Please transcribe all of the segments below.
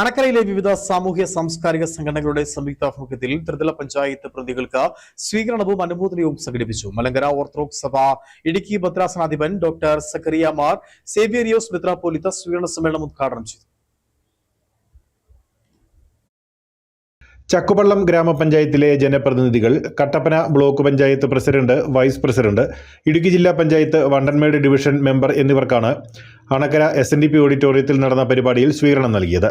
അണക്കരയിലെ വിവിധ സാമൂഹ്യ സാംസ്കാരിക സംഘടനകളുടെ സംയുക്താഭിമുഖ്യത്തിൽ ത്രിതല പഞ്ചായത്ത് പ്രതികൾക്ക് സ്വീകരണവും അനുമോദനവും സംഘടിപ്പിച്ചു. മലങ്കര ഓർത്തഡോക്സ് സഭ ഇടുക്കി ഭദ്രാസനാധിപൻ ഡോക്ടർ സക്കറിയ മാർ സേവിയറിയോസ് മിത്രാപോലിത്ത സ്വീകരണ സമ്മേളനം ഉദ്ഘാടനം ചെയ്തു. ചക്കുപള്ളം ഗ്രാമപഞ്ചായത്തിലെ ജനപ്രതിനിധികൾ Kattappana block panchayat president vice president Idukki ജില്ലാ പഞ്ചായത്ത് വണ്ടൻമേട് ഡിവിഷൻ മെമ്പർ എന്നിവർക്കാണ് അണക്കര എസ് ഓഡിറ്റോറിയത്തിൽ നടന്ന പരിപാടിയിൽ സ്വീകരണം നൽകിയത്.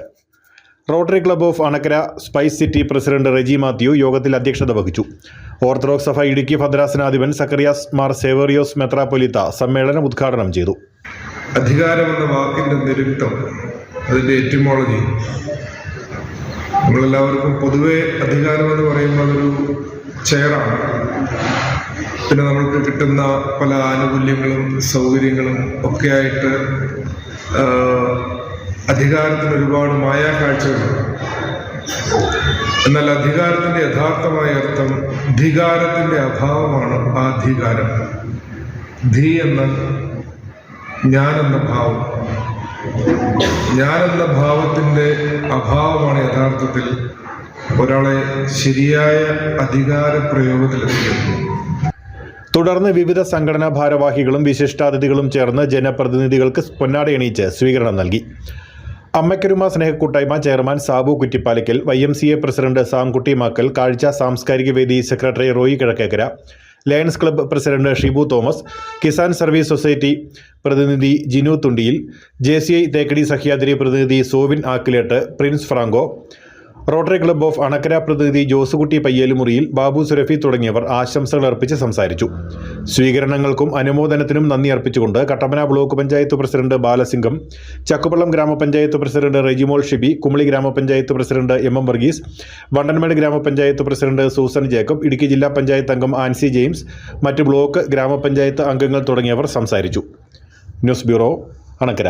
Rotary club of Anakkara spice city president Reji Mathew യോഗത്തിൽ അധ്യക്ഷത വഹിച്ചു. ഓർത്തഡോക്സ് സഭ ഇടുക്കി ഭദ്രാസനാധിപൻ സക്കറിയാസ് മാർ സേവറിയോസ് മെത്രാപ്പൊലിത്ത സമ്മേളനം ഉദ്ഘാടനം ചെയ്തു. അധികാരമെന്ന വാക്കിന്റെ നിരുക്തം അതിന്റെ എറ്റിമോളജി. നമ്മളെല്ലാവർക്കും പൊതുവെ അധികാരം എന്ന് പറയുമ്പോൾ അതൊരു ചെയറാണ്. പിന്നെ നമ്മൾക്ക് കിട്ടുന്ന പല ആനുകൂല്യങ്ങളും സൗകര്യങ്ങളും ഒക്കെ ആയിട്ട് അധികാരത്തിന് ഒരുപാട് മായാക്കാഴ്ചകളുണ്ട് എന്നാൽ അധികാരത്തിന്റെ യഥാർത്ഥമായ അർത്ഥം ധികാരത്തിന്റെ അഭാവമാണ് ആ അധികാരം ധീ എന്ന ഞാൻ എന്ന ഭാവം. ഞാൻ എന്ന ഭാവത്തിന്റെ അഭാവമാണ് യഥാർത്ഥത്തിൽ ഒരാളെ ശരിയായ അധികാര പ്രയോഗത്തിലെത്തിക്കുന്നത് തുടർന്ന് വിവിധ സംഘടനാ ഭാരവാഹികളും വിശിഷ്ടാതിഥികളും ചേർന്ന് ജനപ്രതിനിധികൾക്ക് പൊന്നാടയണിയിച്ച് സ്വീകരണം നൽകി. അമ്മയ്ക്കൊരുമ സ്നേഹക്കൂട്ടായ്മ chairman Sabu Kuttipalackal Y M C A president Samkutty Makkal കാഴ്ച സാംസ്കാരിക വേദി secretary Roy Kizhakkekara lions club president Shibu Thomas Kisan service society പ്രതിനിധി Jinu Thundiyil J C I Thekkady Sahyadri പ്രതിനിധി Sovin Akkilettu Prince Franco rotary club of Anakkara പ്രതിനിധി ജോസുകുട്ടി പയ്യേലുമുറിയിൽ ബാബു സുരഫി തുടങ്ങിയവർ ആശംസകൾ അർപ്പിച്ച് സംസാരിച്ചു. സ്വീകരണങ്ങൾക്കും അനുമോദനത്തിനും നന്ദി അർപ്പിച്ചുകൊണ്ട് കട്ടപ്പന ബ്ലോക്ക് പഞ്ചായത്ത് പ്രസിഡന്റ് ബാലസിംഗം ചക്കുപള്ളം ഗ്രാമപഞ്ചായത്ത് പ്രസിഡന്റ് റെജിമോൾ ഷിബി കുമളി ഗ്രാമപഞ്ചായത്ത് president M M Varghese Vandanmedu ഗ്രാമപഞ്ചായത്ത് പ്രസിഡന്റ് സൂസൻ ജേക്കബ് ഇടുക്കി ജില്ലാ പഞ്ചായത്ത് അംഗം ആൻസി ജെയിംസ് മറ്റ് ബ്ലോക്ക് ഗ്രാമപഞ്ചായത്ത് അംഗങ്ങൾ തുടങ്ങിയവർ സംസാരിച്ചു. News bureau Anakkara.